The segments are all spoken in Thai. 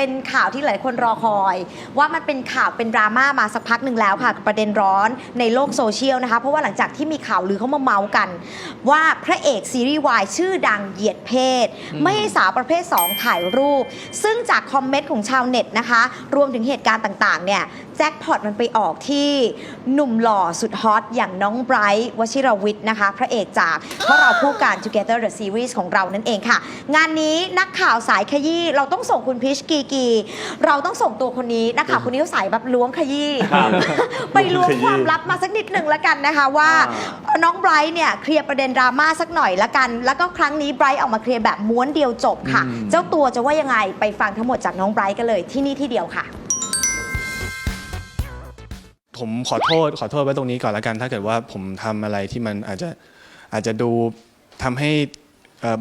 เป็นข่าวที่หลายคนรอคอย ว่ามันเป็นข่าวเป็นดราม่ามาสักพักหนึ่งแล้วค่ะกับประเด็นร้อนในโลกโซเชียลนะคะ เพราะว่าหลังจากที่มีข่าวลือเขามาเมาส์กัน ว่าพระเอกซีรีส์วายชื่อดังเหยียดเพศ ไม่ให้สาวประเภท 2 ถ่ายรูป ซึ่งจากคอมเมนต์ของชาวเน็ตนะคะ รวมถึงเหตุการณ์ต่างๆเนี่ยแจ็คพอตมันไปออกที่หนุ่มหล่อสุดฮอตอย่างน้องไบรท์วชิรวิทย์นะคะ พระเอกจากเพราะเราคู่กัน Together the Series ของเรานั่นเองค่ะ งานนี้นักข่าวสายขยี้เราต้องส่งคุณพิชกีกี เราต้องส่งตัวคนนี้นักข่าวคนนี้เขาสายแบบล้วงขยี้ครับ ไปล้วงความลับมาสักนิดหนึ่งแล้วกันนะคะว่า น้องไบรท์เนี่ยเคลียร์ประเด็นดราม่าสักหน่อยละกัน แล้วก็ครั้งนี้ไบรท์ออกมาเคลียร์แบบม้วนเดียวจบค่ะ อืม เจ้าตัวจะว่ายังไงไปฟังทั้งหมดจากน้องไบรท์กันเลยที่นี่ที่เดียวค่ะ ผมขอโทษขอโทษไว้ตรงนี้ก่อนละกัน ถ้าเกิดว่าผมทำอะไรที่มันอาจจะอาจจะดูทำให้เอ่อ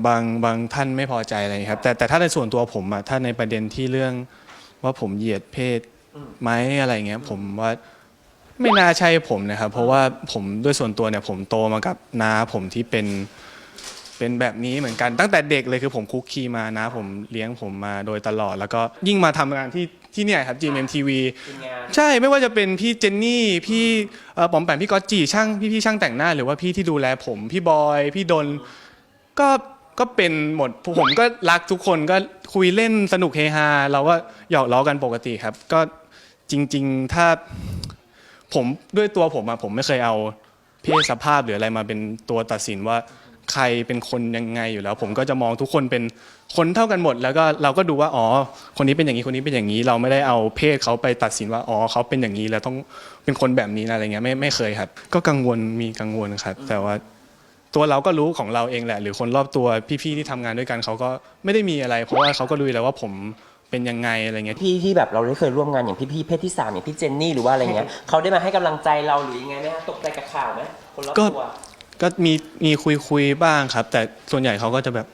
บางบางท่านไม่พอใจอะไรอย่างเงี้ยครับ แต่แต่ถ้าในส่วนตัวผมอะถ้าในประเด็นที่เรื่องว่าผมเหยียดเพศไหมอะไรเงี้ยผมว่าไม่น่าใช่ผมนะครับ เพราะว่าผมด้วยส่วนตัวเนี่ยผมโตมากับน้าผมที่เป็นเป็นแบบนี้เหมือนกันตั้งแต่เด็กเลยคือผมคุกคีมานะ ผมเลี้ยงผมมาโดยตลอด แล้วก็ยิ่งมาทำงานที่ที่เนี่ยครับ GMMTV ใช่ไม่ว่าจะเป็นพี่เจนนี่พี่เอ่อปอมแปมพี่ก๊อตจีช่างพี่พี่ช่างแต่งหน้า หรือว่าพี่ที่ดูแลผมพี่บอย พี่ดน ก็ก็เป็นหมดผมก็รักทุกคนก็คุยเล่นสนุกเฮฮาเราก็หยอกล้อกันปกติครับ ก็จริง ๆ ถ้าผมด้วยตัวผมอะผมไม่เคยเอาเพศสภาพหรืออะไรมาเป็นตัวตัดสินว่าใครเป็นคนยังไงอยู่แล้ว ผมก็จะมองทุกคนเป็นคนเท่ากันหมด แล้วก็เราก็ดูว่าอ๋อ คนนี้เป็นอย่างนี้คนนี้เป็นอย่างนี้ เราไม่ได้เอาเพศเขาไปตัดสินว่าอ๋อเขาเป็นอย่างนี้แล้วต้องเป็นคนแบบนี้นะอะไรเงี้ยไม่ไม่เคยครับ ก็กังวลมีกังวลครับ แต่ว่า ตัวเราก็รู้ของเราเองแหละ หรือคนรอบตัวพี่ๆที่ทำงานด้วยกันเขาก็ไม่ได้มีอะไร เพราะว่าเขาก็รู้อยู่แล้วว่าผมเป็นยังไงอะไรเงี้ย พี่ที่แบบเราได้เคยร่วมงานอย่างพี่ๆเพศที่สามอย่างพี่เจนนี่หรือว่าอะไรเงี้ยเขาได้มาให้กำลังใจเราหรือยังไงไหมฮะตกใจกับข่าวไหมคนรอบก็ ตัว ก็มีมีคุยคุยบ้างครับ แต่ส่วนใหญ่เขาก็จะแบบ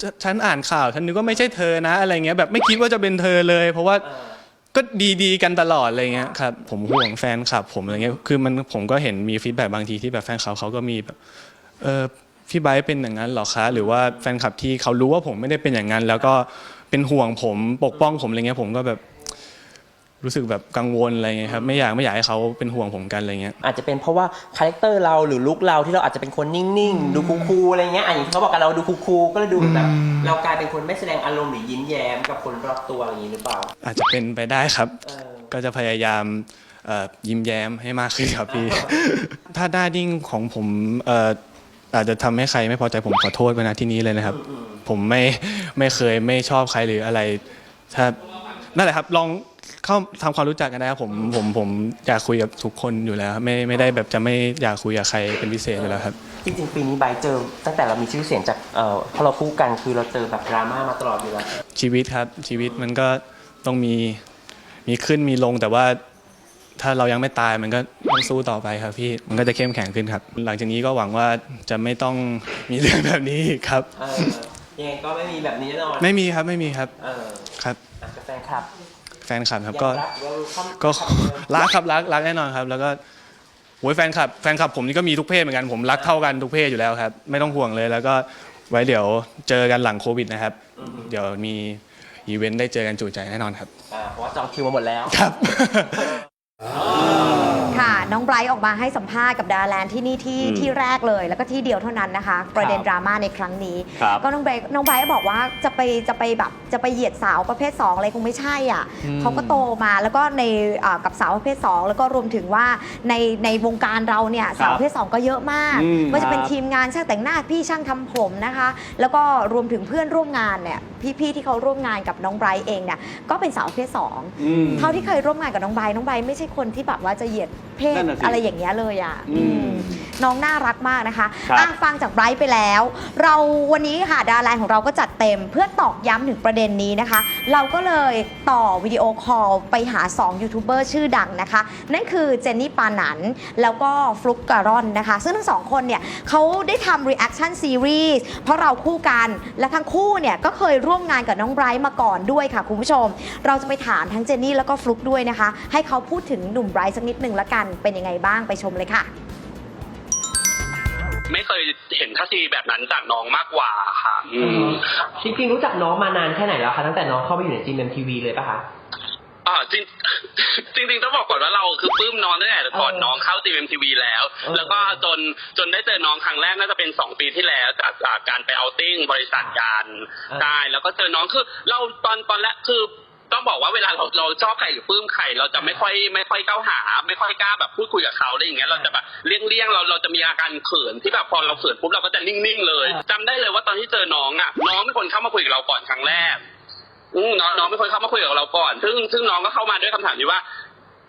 ฉฉันอ่านข่าว ฉันนึกว่าไม่ใช่เธอนะ อะไรเงี้ยแบบไม่คิดว่าจะเป็นเธอเลย เพราะว่าเออก็ดีๆกันตลอดอะไรเงี้ยครับผมห่วงแฟนคลับผมอะไรเงี้ยคือมันผมก็เห็นมีฟีดแบ็บางทีที่แบบแฟนคลับเขาก็มีแบบ เออพี่ไบร์ทเป็นอย่างนั้นเหรอคะ หรือว่าแฟนคลับที่เขารู้ว่าผมไม่ได้เป็นอย่างนั้น แล้วก็เป็นห่วงผมปกป้องผมอะไรเงี้ยผมก็แบบรู้สึกแบบกังวลอะไรเงี้ยครับไม่อยากไม่อยากให้เขาเป็นห่วงผมกันอะไรเงี้ย อาจจะเป็นเพราะว่าคาแรคเตอร์เราหรือลุคเราที่เราอาจจะเป็นคนนิ่งๆ ดูคูลๆอะไรเงี้ยอะอย่างที่เขาบอกกันเราดูคูลๆก็เลยดูเหมือนแบบเรากลายเป็นคนไม่แสดงอารมณ์หรือยิ้มแย้มกับคนรอบตัวอย่างนี้หรือเปล่า อาจจะเป็นไปได้ครับ เออ ก็จะพยายามเอ่อยิ้มแย้มให้มากขึ้นครับพี่ ถ้าหน้าดิ้งของผมเอ่อ อาจจะทำให้ใครไม่พอใจผมขอโทษไปนะที่นี้เลยนะครับ ผมไม่ไม่เคยไม่ชอบใครหรืออะไร ถ้านั่นแหละครับลองเข้าทำความรู้จักกันนะครับผมผมผมอยากคุยกับทุกคนอยู่แล้วครับไม่ไม่ได้แบบจะไม่อยากคุยกับใครเป็นพิเศษอยู่แล้วครับจริงๆปีนี้ใบเจอตั้งแต่เรามีชื่อเสียงจากเอ่อพอเราคู่กันคือเราเจอแบบดราม่ามาตลอดอยู่แล้วชีวิตครับ ชีวิตมันก็ต้องมีมีขึ้นมีลงแต่ว่าถ้าเรายังไม่ตายมันก็ ต้องสู้ต่อไปครับพี่มันก็จะเข้มแข็งขึ้นครับ หลังจากนี้ก็หวังว่าจะไม่ต้องมีเรื่องแบบนี้อีกครับ เออยังไงก็ไม่มีแบบนี้แน่นอนไม่มีครับไม่มีครับเออครับ อะกับแฟนคลับแฟนคลับครับยังก็รัก welcome ก็คลับเดิมรักครับรักรักแน่นอนครับ แล้วก็โอ้ยแฟนคลับแฟนคลับผมนี่ก็มีทุกเพศเหมือนกันผมรักเท่ากันทุกเพศอยู่แล้วครับ ไม่ต้องห่วงเลย แล้วก็ไว้เดี๋ยวเจอกันหลังโควิดนะครับ เดี๋ยวมีอีเวนต์ได้เจอกันจุใจแน่นอนครับ อ่าเพราะว่าจองคิวมาหมดแล้ว ครับค่ะ น้องไบรท์ออกมาให้สัมภาษณ์กับดาแลนด์ที่นี่ที่อืมที่แรกเลย แล้วก็ที่เดียวเท่านั้นนะคะ ประเด็นดราม่าในครั้งนี้ ครับก็น้องไบรท์น้องไบรท์ก็บอกว่าจะไปจะไปแบบจะไปเหยียดสาวประเภท2อะไรคงไม่ใช่อะอืม เขาก็โตมาแล้วก็ในอ่ากับสาวประเภท 2 แล้วก็รวมถึงว่าในในวงการเราเนี่ยสาวประเภท 2 ก็เยอะมากอืม ว่าจะเป็นครับ ทีมงานช่างแต่งหน้าพี่ช่างทำผมนะคะ แล้วก็รวมถึงเพื่อนร่วมงานเนี่ย พี่ๆที่เขาร่วมงานกับน้องไบรท์เองเนี่ยก็เป็นสาวประเภทสองอืม เท่าที่เคยร่วมงานกับน้องไบร์ทน้องไบร์ทไม่ใช่คนที่แบบว่าจะเหยียดเพศนั่นน่ะสิ อะไรอย่างเงี้ยเลยอะอืมอืม น้องน่ารักมากนะคะครับ อะฟังจากไบรท์ไปแล้ว เราวันนี้ค่ะดาราของเราก็จัดเต็ม เพื่อตอกย้ำถึงประเด็นนี้นะคะ เราก็เลยต่อวิดีโอคอลไปหา 2 ยูทูบเบอร์ชื่อดังนะคะ นั่นคือเจนนี่ปานันแล้วก็ฟลุกการอนนะคะ ซึ่งทั้งสองคนเนี่ยเขาได้ทำ reaction series เพราะเราคู่กันและทั้งคู่เนี่ยก็เคยร่วมงานกับน้องไบรท์มาก่อนด้วยค่ะคุณผู้ชม เราจะไปถามทั้งเจนนี่แล้วก็ฟลุกด้วยนะคะ ให้เขาพูดถึงหนุ่มไบรท์สักนิดหนึ่งละกันเป็นยังไงบ้างไปชมเลยค่ะ ไม่เคยเห็นทัศทีแบบนั้นจากน้องมากกว่าค่ะ อืม จริงๆรู้จักน้องมานานแค่ไหนแล้วคะตั้งแต่น้องเข้ามาอยู่ในจีเอ็มทีวีเลยปะคะ อ่าจริง จริงๆต้องบอกก่อนว่าเราคือปลื้มน้องตั้งแต่ก่อนเออน้องเข้าทีมทีวีแล้ว เออแล้วก็จนจนได้เจอน้องครั้งแรกน่าจะเป็นสองปีที่แล้วจากจากการไปเอาติ้งบริษัทกันเออ ใช่แล้วก็เจอน้องคือ เราตอนตอนแรกคือต้องบอกว่าเวลาเราเราชอบใครหรือปลื้มใครเราจะไม่ค่อยไม่ค่อยก้าวหา ไม่ค่อยกล้าแบบพูดคุยกับเขาอะไรอย่างเงี้ยเราจะแบบเลี่ยงเลี่ยงๆเราเราจะมีอาการเขินที่แบบพอเราเขินปุ๊บเราก็จะนิ่งๆเลย จำได้เลยว่าตอนที่เจอน้องอะน้องเป็นคนเข้ามาคุยกับเราก่อนครั้งแรก อืมน้องน้องเป็นคนเข้ามาคุยกับเราก่อน ซึ่งซึ่งน้องก็เข้ามาด้วยคำถามที่ว่า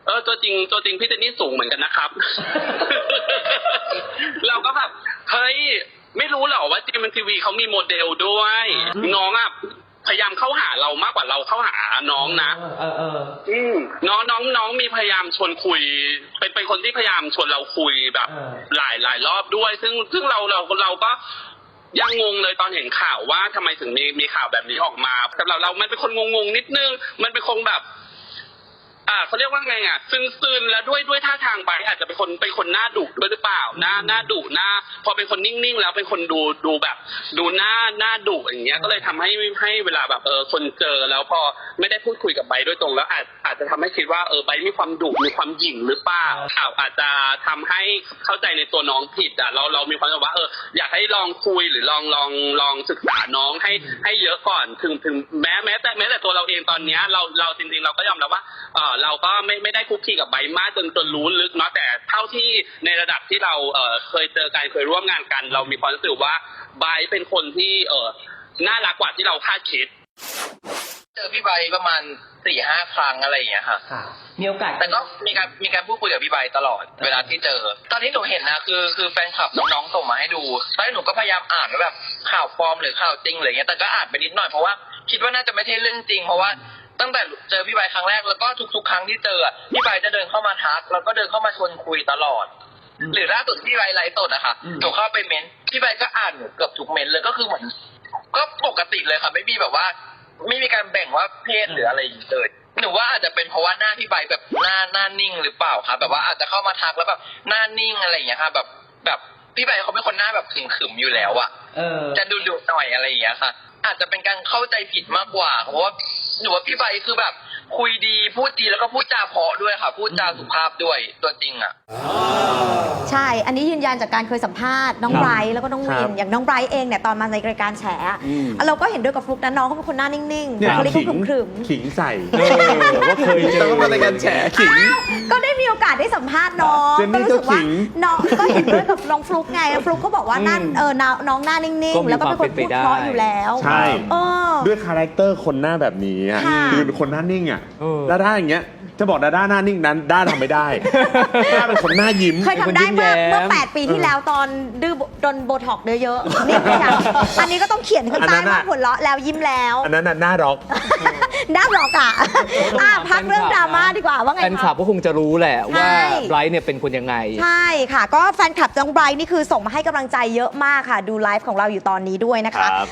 เออตัวจริงตัวจริงพี่เจนนี่สูงเหมือนกันนะครับ เราก็แบบเฮ้ยไม่รู้เหรอว่าจีมันทีวีเขามีโมเดลด้วย น้องอะพยายามเข้าหาเรามากกว่าเราเข้าหาน้องนะ เออเอออืมน้องน้องน้องมีพยายามชวนคุย เป็นเป็นคนที่พยายามชวนเราคุยแบบ เออ หลายหลายรอบด้วย ซึ่งซึ่งเราเราเราก็ ยังงงเลยตอนเห็นข่าวว่าทำไมถึงมีมีข่าวแบบนี้ออกมาสำหรับเรามันเป็นคนงงงนิดนึงมันเป็นคงแบบ อ่าเขาเรียกว่าไงอะซึนซึนแล้วด้วยด้วยท่าทางไปอาจจะเป็นคนเป็นคนหน้าดุด้วยหรือเปล่าหน้าหน้าดุหน้า พอเป็นคนนิ่งๆ แล้วเป็นคนดูดูแบบ ดูหน้าหน้าดุอย่างเงี้ยก็เลยทำให้ให้เวลาแบบเออคนเจอแล้วพอไม่ได้พูดคุยกับไบร์ทโดยตรง แล้วอาจอาจจะทำให้คิดว่าเออไบร์ทมีความดุมีความหยิ่งหรือเปล่าข่าวอาจจะทำให้เข้าใจในตัวน้องผิดอะเราเรามีความรู้สึกว่าเอออยากให้ลองคุยหรือลองลองลองศึกษาน้องให้ให้เยอะก่อนถึงถึงแม้แม้แต่แม้แต่ตัวเราเองตอนเนี้ยเราเราจริงๆเราก็ยอมรับว่าเออเราก็ไม่ไม่ได้คุกคีกับไบร์ทมากจนจนรู้ลึกเนาะแต่เท่าที่ในระดับที่เราเออเคยเจอกันเคยร่วมงานกัน เรามีความรู้สึกว่าไบร์ทเป็นคนที่เออน่ารักกว่าที่เราคาดคิด เจอพี่ใบประมาณสี่ห้าครั้งอะไรอย่างเงี้ยค่ะ ค่ะ มีโอกาส แต่ก็มีการมีการพูดคุยกับพี่ใบตลอดเวลาที่เจอ ตอนที่หนูเห็นนะคือคือแฟนคลับน้องๆส่งมาให้ดูตอนนี้หนูก็พยายามอ่านว่าแบบข่าวปลอมหรือข่าวจริงอะไรเงี้ยแต่ก็อ่านไปนิดหน่อยเพราะว่าคิดว่าน่าจะไม่ใช่เรื่องจริง เพราะว่า ตั้งแต่เจอพี่ใบครั้งแรกแล้วก็ทุกๆ ครั้งที่เจออะพี่ใบจะเดินเข้ามาทัก แล้วก็เดินเข้ามาชวนคุยตลอดหรือล่าสุดที่พี่ใบไลฟ์สดอะค่ะอืม หนูเข้าไปเม้นต์พี่ใบก็อ่านหนูเกือบทุกเม้นต์เลยก็คือเหมือนก็ปกติเลยค่ะ ไม่มีแบบว่า ไม่มีการแบ่งว่าเพศหรืออะไรอย่างงี้เลยหนูว่าอาจจะเป็นเพราะว่าหน้าพี่ใบแบบหน้าหน้านิ่งหรือเปล่าคะแบบว่าอาจจะเข้ามาทักแล้วแบบหน้านิ่งอะไรอย่างเงี้ยค่ะ แบบแบบพี่ใบเขาเป็นคนหน้าแบบขึมๆอยู่แล้วอะ เออ จะดุดุๆหน่อยอะไรอย่างเงี้ยค่ะ อาจจะเป็นการเข้าใจผิดมากกว่าเพราะว่าหนูว่าพี่ใบคือแบบ คุยดีพูดดีแล้วก็พูดจาเพราะด้วยค่ะ พูดจาสุภาพด้วยตัวจริงอะใช่ อันนี้ยืนยันจากการเคยสัมภาษณ์น้องครับไบรท์แล้วก็น้องวิครันบอย่างน้องไบรท์เองเนี่ยตอนมาในรายการแฉอะอืม เราก็เห็นด้วยกับฟลุกนะน้องเขาเป็นคนหน้านิ่งๆเนี่ยบุคลิกขิก็งขรึมขิงใส่เออว่าเคยเจอต้องมารายการแฉขิงอ้าวก็ได้มีโอกาสได้สัมภาษณ์น้องเจนนี่ก็รู้สึกว่าก็ขิง น้องก็เห็นด้วยกับน้องฟลุกไง ฟลุกก็บอกว่าหน้าอืมเออน้าน้องหน้านิ่งก็ๆ มีแล้วก็เป็นคนความเป็นพูดไปได้เพราะอยู่แล้ว ใช่เออ ด้วยคาแรคเตอร์คนหน้าแบบนี้อะค่ะ คือคนหน้านิ่งอะเออแล้วด้าอย่างเงี้ยจะบอกดาด้าหน้านิ่งนั้นด้าทำไม่ได้ ด้าเป็นคนหน้ายิ้ม เคยทำได้เมื่อเป็นคนยิ้มแย้มเมื่อ 8 ปีที่แล้วตอนดื้อโดนโบท็อกซ์เยอะๆนี่ไม่ใช่อันนี้ก็ต้องเขียนข้างอันใต้นั้นว่าน่ะ หัวเราะแล้วยิ้มแล้วอันนั้นน่ะหน้าร็อกน่าหรอกอะอะพักเรื่องดราม่าดีกว่าว่าไงแฟนคลัคะ บก็คงจะรู้แหละว่าใช่ ไบรท์เนี่ยเป็นคนยังไง ใช่ค่ะ ก็แฟนคลับน้องไบรท์นี่คือส่งมาให้กำลังใจเยอะมากค่ะ ดูไลฟ์ของเราอยู่ตอนนี้ด้วยนะคะ